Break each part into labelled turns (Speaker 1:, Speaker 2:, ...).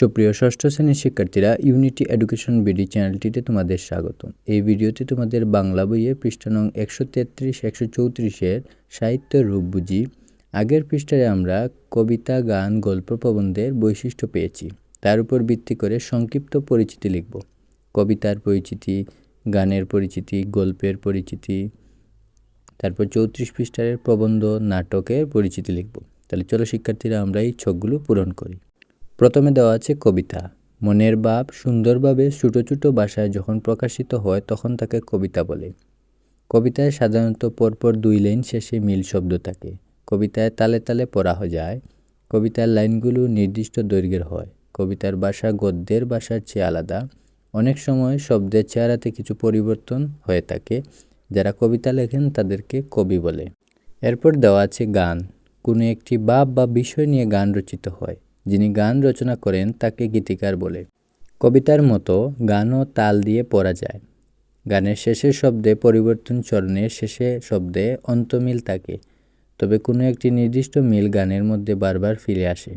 Speaker 1: সুপ্রিয় ষষ্ঠ শ্রেণির শিক্ষার্থীরা ইউনিটি এডুকেশন বিডি চ্যানেলটিতে তোমাদের স্বাগত এই ভিডিওতে তোমাদের বাংলা বইয়ে পৃষ্ঠা নং একশো তেত্রিশ, একশো চৌত্রিশের সাহিত্য রূপ বুঝি। আগের পৃষ্ঠায় আমরা কবিতা, গান, গল্প, প্রবন্ধের বৈশিষ্ট্য পেয়েছি। তার উপর ভিত্তি করে সংক্ষিপ্ত পরিচিতি লিখব। কবিতার পরিচিতি, গানের পরিচিতি, গল্পের পরিচিতি, তারপর চৌত্রিশ পৃষ্ঠার প্রবন্ধ, নাটকের পরিচিতি লিখব। তাহলে চলো শিক্ষার্থীরা আমরা এই ছকগুলো পূরণ করি। প্রথমে দেওয়া আছে কবিতা। মনের ভাব সুন্দরভাবে ছোটো ছোটো ভাষায় যখন প্রকাশিত হয় তখন তাকে কবিতা বলে। কবিতায় সাধারণত পরপর দুই লাইন শেষে মিল শব্দ থাকে। কবিতায় তালে তালে পড়া যায়। কবিতার লাইনগুলো নির্দিষ্ট দৈর্ঘ্যের হয়। কবিতার ভাষা গদ্যের ভাষার চেয়ে আলাদা। অনেক সময় শব্দের চেহারাতে কিছু পরিবর্তন হয়ে থাকে। যারা কবিতা লেখেন তাদেরকে কবি বলে। এরপর দেওয়া আছে গান। কোনো একটি বাপ বা বিষয় নিয়ে গান রচিত হয়। যিনি গান রচনা করেন তাকে গীতিকার বলে। কবিতার মতো গানও তাল দিয়ে পড়া যায়। গানের শেষের শব্দে পরিবর্তন চরণের শেষে শব্দে অন্তমিল থাকে তবে কোনো একটি নির্দিষ্ট মিল গানের মধ্যে বারবার ফিরে আসে।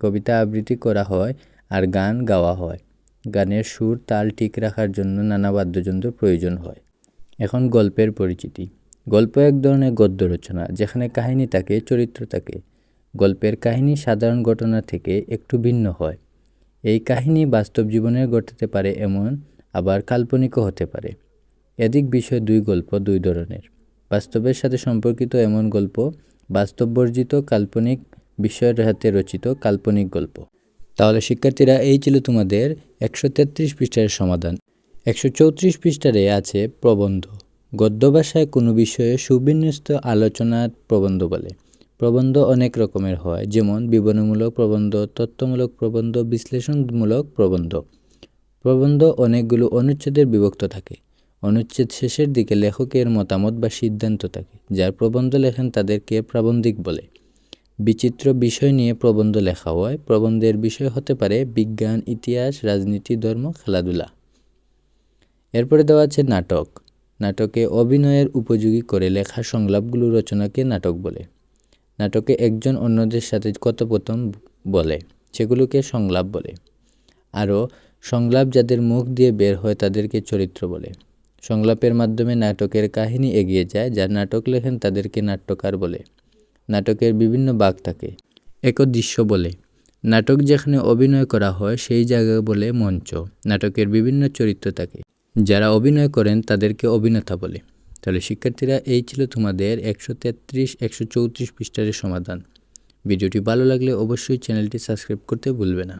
Speaker 1: কবিতা আবৃত্তি করা হয় আর গান গাওয়া হয়। গানের সুর তাল ঠিক রাখার জন্য নানা বাদ্যযন্ত্র প্রয়োজন হয়। এখন গল্পের পরিচিতি। গল্প এক ধরনের গদ্য রচনা, যেখানে কাহিনী থাকে চরিত্র থাকে গল্পের কাহিনী সাধারণ ঘটনা থেকে একটু ভিন্ন হয়। এই কাহিনী বাস্তব জীবনে ঘটতে পারে এমন, আবার কাল্পনিকও হতে পারে। এদিক বিষয় দুই গল্প দুই ধরনের। বাস্তবের সাথে সম্পর্কিত এমন গল্প, বাস্তববর্জিত কাল্পনিক বিষয়ের হাতে রচিত কাল্পনিক গল্প। তাহলে শিক্ষার্থীরা, এই ছিল তোমাদের একশো তেত্রিশ পৃষ্ঠার সমাধান। একশো চৌত্রিশ পৃষ্ঠারে আছে প্রবন্ধ। গদ্য ভাষায় কোনো বিষয়ে সুবিন্যস্ত আলোচনার প্রবন্ধ বলে। প্রবন্ধ অনেক রকমের হয়, যেমন বিবরণমূলক প্রবন্ধ তত্ত্বমূলক প্রবন্ধ, বিশ্লেষণমূলক প্রবন্ধ। প্রবন্ধ অনেকগুলো অনুচ্ছেদের বিভক্ত থাকে। অনুচ্ছেদ শেষের দিকে লেখকের মতামত বা সিদ্ধান্ত থাকে, যার প্রবন্ধ লেখেন তাদেরকে প্রাবন্ধিক বলে। বিচিত্র বিষয় নিয়ে প্রবন্ধ লেখা হয়, প্রবন্ধের বিষয় হতে পারে বিজ্ঞান, ইতিহাস, রাজনীতি, ধর্ম, খেলাধুলা। এরপরে দেওয়া আছে নাটক। নাটকে অভিনয়ের উপযোগী করে লেখা সংলাপগুলো রচনাকে নাটক বলে। নাটকে একজন অন্যদের সাথে কথোপকথন বলে, সেগুলোকে সংলাপ বলে। আরও, সংলাপ যাদের মুখ দিয়ে বের হয় তাদেরকে চরিত্র বলে। সংলাপের মাধ্যমে নাটকের কাহিনী এগিয়ে যায়, যার নাটক লেখেন তাদেরকে নাট্যকার বলে। নাটকের বিভিন্ন বাঘ থাকে। এক দৃশ্য বলে। নাটক যেখানে অভিনয় করা হয়, সেই জায়গা বলে মঞ্চ। নাটকের বিভিন্ন চরিত্র থাকে। যারা অভিনয় করেন তাদেরকে অভিনেতা বলে। তাহলে শিক্ষার্থীরা এই ছিল তোমাদের একশো তেত্রিশ, একশো চৌত্রিশ পৃষ্ঠারের সমাধান। ভিডিওটি ভালো লাগলে অবশ্যই চ্যানেলটি সাবস্ক্রাইব করতে ভুলবে না।